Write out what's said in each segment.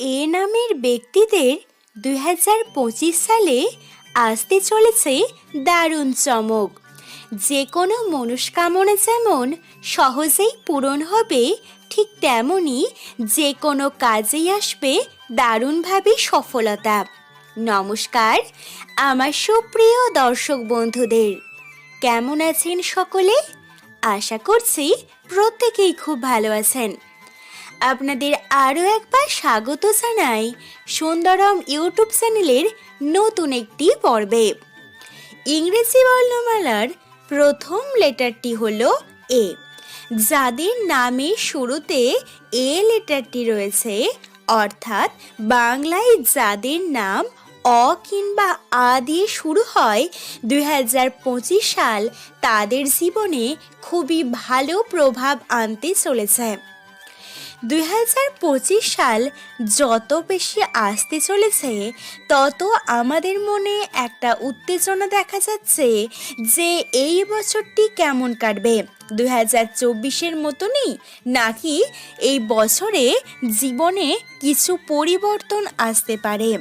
এ নামের ব্যক্তিদের দু হাজার পঁচিশ সালে আসতে চলেছে দারুণ চমক। যে কোনো মনস্কামনা যেমন সহজেই পূরণ হবে, ঠিক তেমনই যে কোনো কাজেই আসবে দারুণভাবে সফলতা। নমস্কার, আমার সুপ্রিয় দর্শক বন্ধুদের। কেমন আছেন সকলে? আশা করছি প্রত্যেকেই খুব ভালো আছেন। আপনাদের আরও একবার স্বাগত জানাই সুন্দরম ইউটিউব চ্যানেলের নতুন একটি পর্বে। ইংরেজি বর্ণমালার প্রথম লেটারটি হলো এ। যাদের নামের শুরুতে এ লেটারটি রয়েছে, অর্থাৎ বাংলায় যাদের নাম অ কিংবা আ দিয়ে শুরু হয় দুই হাজার পঁচিশ সাল, তাদের জীবনে খুবই ভালো প্রভাব আনতে চলেছে। দুই হাজার পঁচিশ সাল যত বেশি আসতে চলেছে, তত আমাদের মনে একটা উত্তেজনা দেখা যাচ্ছে যে এই বছরটি কেমন কাটবে। দুই হাজার চব্বিশের মতনই নাকি এই বছরে জীবনে কিছু পরিবর্তন আসতে পারে।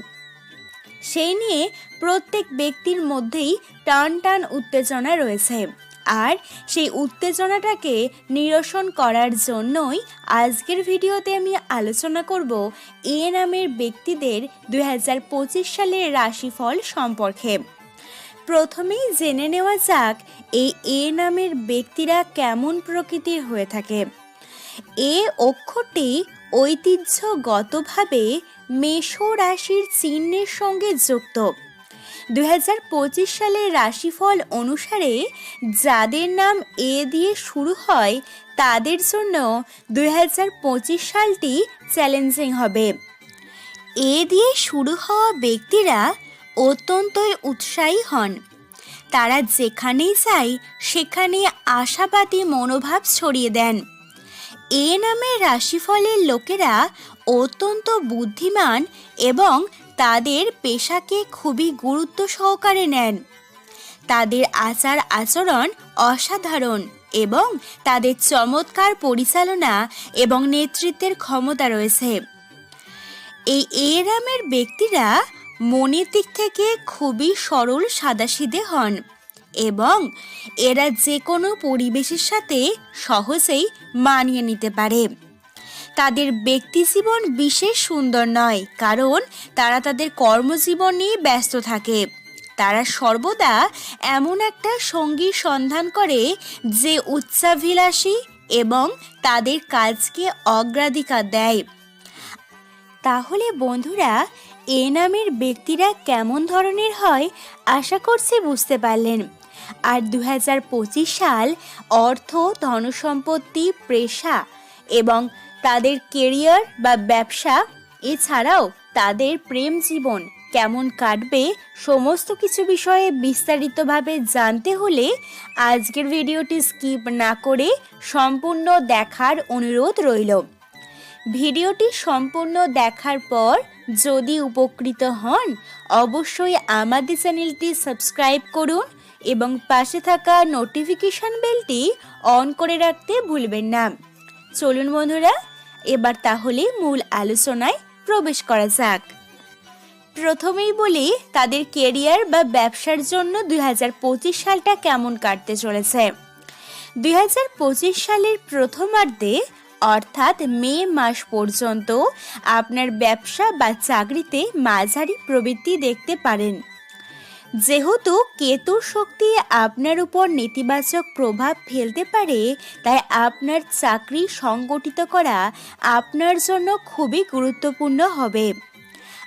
সেই নিয়ে প্রত্যেক ব্যক্তির মধ্যেই টান টান উত্তেজনা রয়েছে। আর সেই উত্তেজনাটাকে নিরসন করার জন্যই আজকের ভিডিওতে আমি আলোচনা করব এ নামের ব্যক্তিদের দু হাজার পঁচিশ সালের রাশিফল সম্পর্কে। প্রথমেই জেনে নেওয়া যাক এই এ নামের ব্যক্তিরা কেমন প্রকৃতির হয়ে থাকে। এ অক্ষরটি ঐতিহ্যগতভাবে মেষ রাশির চিহ্নের সঙ্গে যুক্ত। দুই সালের রাশিফল অনুসারে যাদের নাম এ দিয়ে শুরু হয়, তাদের জন্য দু হাজার পঁচিশ সালটি চ্যালেঞ্জিং হবে। এ দিয়ে শুরু হওয়া ব্যক্তিরা অত্যন্তই উৎসাহী হন। তারা যেখানেই যায়, সেখানে আশাবাদী মনোভাব ছড়িয়ে দেন। এ নামের রাশিফলের লোকেরা অত্যন্ত বুদ্ধিমান এবং তাদের পেশাকে খুবই গুরুত্ব সহকারে নেন। তাদের আচার আচরণ অসাধারণ এবং তাদের চমৎকার পরিচালনা এবং নেতৃত্বের ক্ষমতা রয়েছে। এই এরামের ব্যক্তিরা মনের দিক থেকে খুবই সরল সাদাসিধে হন এবং এরা যে কোনো পরিবেশের সাথে সহজেই মানিয়ে নিতে পারে। তাদের ব্যক্তি জীবন বিশেষ সুন্দর নয়, কারণ তারা তাদের কর্মজীবন নিয়ে ব্যস্ত থাকে। তারা সর্বদা এমন একটা সঙ্গীর সন্ধান করে যে উচ্চাভিলাষী এবং তাদের কাজকে অগ্রাধিকার দেয়। তাহলে বন্ধুরা, এ নামের ব্যক্তিরা কেমন ধরনের হয় আশা করছি বুঝতে পারলেন। আর দু হাজার পঁচিশ সাল অর্থ, ধনসম্পত্তি, পেশা এবং তাদের কেরিয়ার বা ব্যবসা, এছাড়াও তাদের প্রেম জীবন কেমন কাটবে সমস্ত কিছু বিষয়ে বিস্তারিতভাবে জানতে হলে আজকের ভিডিওটি স্কিপ না করে সম্পূর্ণ দেখার অনুরোধ রইল। ভিডিওটি সম্পূর্ণ দেখার পর যদি উপকৃত হন, অবশ্যই আমাদের চ্যানেলটি সাবস্ক্রাইব করুন এবং পাশে থাকা নোটিফিকেশন বেলটি অন করে রাখতে ভুলবেন না। চলুন বন্ধুরা এবার তাহলে মূল আলোচনায় প্রবেশ করা যাক। প্রথমেই বলি, তাদের কেরিয়ার বা ব্যবসার জন্য দু হাজার পঁচিশ সালটা কেমন কাটতে চলেছে? দুই হাজার পঁচিশ সালের প্রথমার্ধে, অর্থাৎ মে মাস পর্যন্ত, আপনার ব্যবসা বা চাকরিতে মাঝারি প্রবৃত্তি দেখতে পারেন। যেহেতু কেতুর শক্তি আপনার উপর নেতিবাচক প্রভাব ফেলতে পারে, তাই আপনার চাকরি সংগঠিত করা আপনার জন্য খুবই গুরুত্বপূর্ণ হবে।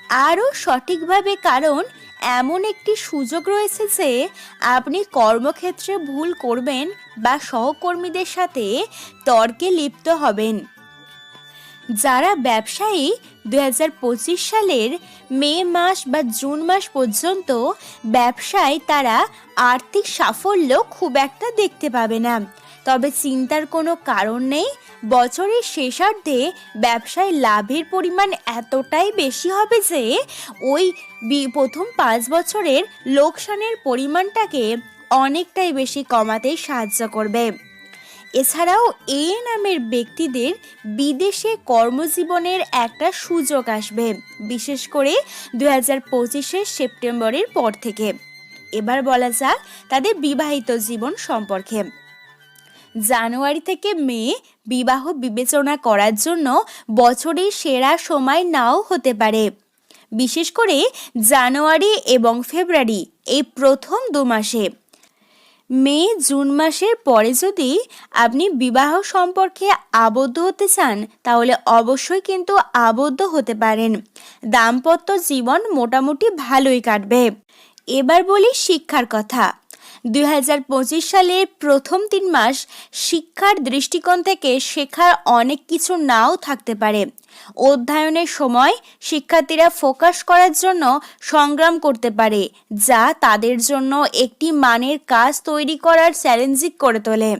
আরও সঠিকভাবে কারণ, এমন একটি সুযোগ রয়েছে যে আপনি কর্মক্ষেত্রে ভুল করবেন বা সহকর্মীদের সাথে তর্কে লিপ্ত হবেন। যারা ব্যবসায়ী দু হাজার পঁচিশ সালের মে মাস বা জুন মাস পর্যন্ত ব্যবসায় তারা আর্থিক সাফল্য খুব একটা দেখতে পাবে না। তবে চিন্তার কোনো কারণ নেই, বছরের শেষার্ধে ব্যবসায় লাভের পরিমাণ এতটাই বেশি হবে যে ওই প্রথম পাঁচ বছরের লোকসানের পরিমাণটাকে অনেকটাই বেশি কমাতে সাহায্য করবে। এছাড়াও এ নামের ব্যক্তিদের বিদেশে কর্মজীবনের একটা সুযোগ আসবে, বিশেষ করে দু হাজার সেপ্টেম্বরের পর থেকে। এবার বলা যাক তাদের বিবাহিত জীবন সম্পর্কে। জানুয়ারি থেকে মে বিবাহ বিবেচনা করার জন্য বছরের সেরা সময় নাও হতে পারে। বিশেষ করে জানুয়ারি এবং ফেব্রুয়ারি এই প্রথম দু মাসে মে, জুন মাসের পরে যদি আপনি বিবাহ সম্পর্কে আবদ্ধ হতে চান, তাহলে অবশ্যই কিন্তু আবদ্ধ হতে পারেন। দাম্পত্য জীবন মোটামুটি ভালোই কাটবে। এবার বলি শিক্ষার কথা। দুই হাজার পঁচিশ সালের প্রথম তিন মাস শিক্ষার দৃষ্টিকোণ থেকে শেখার অনেক কিছু নাও থাকতে পারে। অধ্যয়নের সময় শিক্ষার্থীরা ফোকাস করার জন্য সংগ্রাম করতে পারে, যা তাদের জন্য একটি মানের কাজ তৈরি করার চ্যালেঞ্জিং করে তোলে।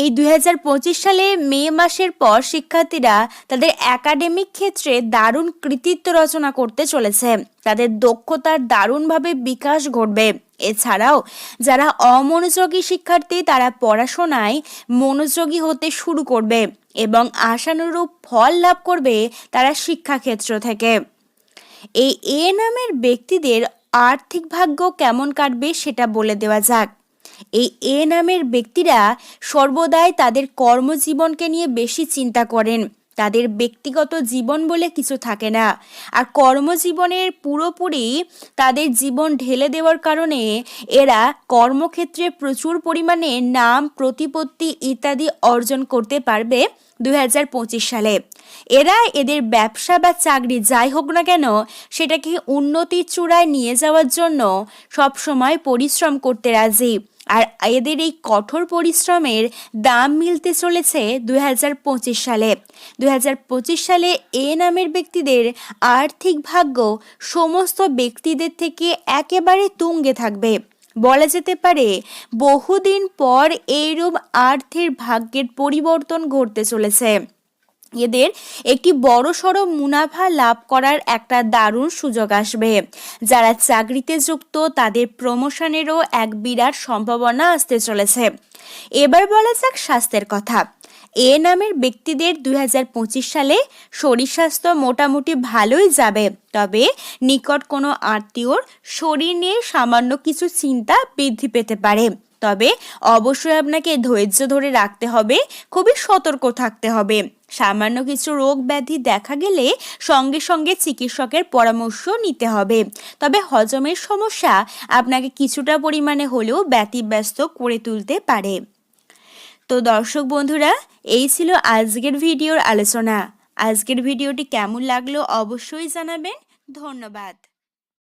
এই দুই হাজার পঁচিশ সালে মে মাসের পর শিক্ষার্থীরা তাদের একাডেমিক ক্ষেত্রে দারুণ কৃতিত্ব রচনা করতে চলেছে। তাদের দক্ষতার দারুণভাবে বিকাশ ঘটবে। এছাড়াও যারা অমনোযোগী শিক্ষার্থী, তারা পড়াশোনায় মনোযোগী হতে শুরু করবে এবং আশানুরূপ ফল লাভ করবে তারা শিক্ষাক্ষেত্র থেকে। এই এ নামের ব্যক্তিদের আর্থিক ভাগ্য কেমন কাটবে সেটা বলে দেওয়া যাক। এই এ নামের ব্যক্তিরা সর্বদাই তাদের কর্মজীবনকে নিয়ে বেশি চিন্তা করেন। তাদের ব্যক্তিগত জীবন বলে কিছু থাকে না। আর কর্মজীবনের পুরোপুরি তাদের জীবন ঢেলে দেওয়ার কারণে এরা কর্মক্ষেত্রে প্রচুর পরিমাণে নাম, প্রতিপত্তি ইত্যাদি অর্জন করতে পারবে। দুই হাজার পঁচিশ সালে। এরা এদের ব্যবসা বা চাকরি যাই হোক না কেন, সেটাকে উন্নতির চূড়ায় নিয়ে যাওয়ার জন্য সবসময় পরিশ্রম করতে রাজি। আর এদের এই কঠোর পরিশ্রমের দাম মিলতে চলেছে দু হাজার পঁচিশ সালে। দু হাজার পঁচিশ সালে এ নামের ব্যক্তিদের আর্থিক ভাগ্য সমস্ত ব্যক্তিদের থেকে একেবারে তুঙ্গে থাকবে। বলা যেতে পারে, বহুদিন পর এইরূপ আর্থের ভাগ্যের পরিবর্তন ঘটতে চলেছে। এদের একটি বড় সড়ো মুনাফা লাভ করার একটা দারুণ সুযোগ আসবে। যারা চাকরিতে যুক্ত, তাদের প্রমোশনেরও এক বিরাট সম্ভাবনা আসতে চলেছে। এবার বলা যাক স্বাস্থ্যের কথা। এ নামের ব্যক্তিদের দুই হাজার পঁচিশ সালে শরীর স্বাস্থ্য মোটামুটি ভালোই যাবে। তবে নিকট কোনো আত্মীয়র শরীর নিয়ে সামান্য কিছু চিন্তা বৃদ্ধি পেতে পারে। তবে অবশ্যই আপনাকে ধৈর্য ধরে রাখতে হবে, খুবই সতর্ক থাকতে হবে। সামান্য কিছু রোগ ব্যাধি দেখা গেলে সঙ্গে সঙ্গে চিকিৎসকের পরামর্শ নিতে হবে। তবে হজমের সমস্যা আপনাকে কিছুটা পরিমাণে হলেও ব্যতিব্যস্ত করে তুলতে পারে। তো দর্শক বন্ধুরা, এই ছিল আজকের ভিডিওর আলোচনা। আজকের ভিডিওটি কেমন লাগল অবশ্যই জানাবেন। ধন্যবাদ।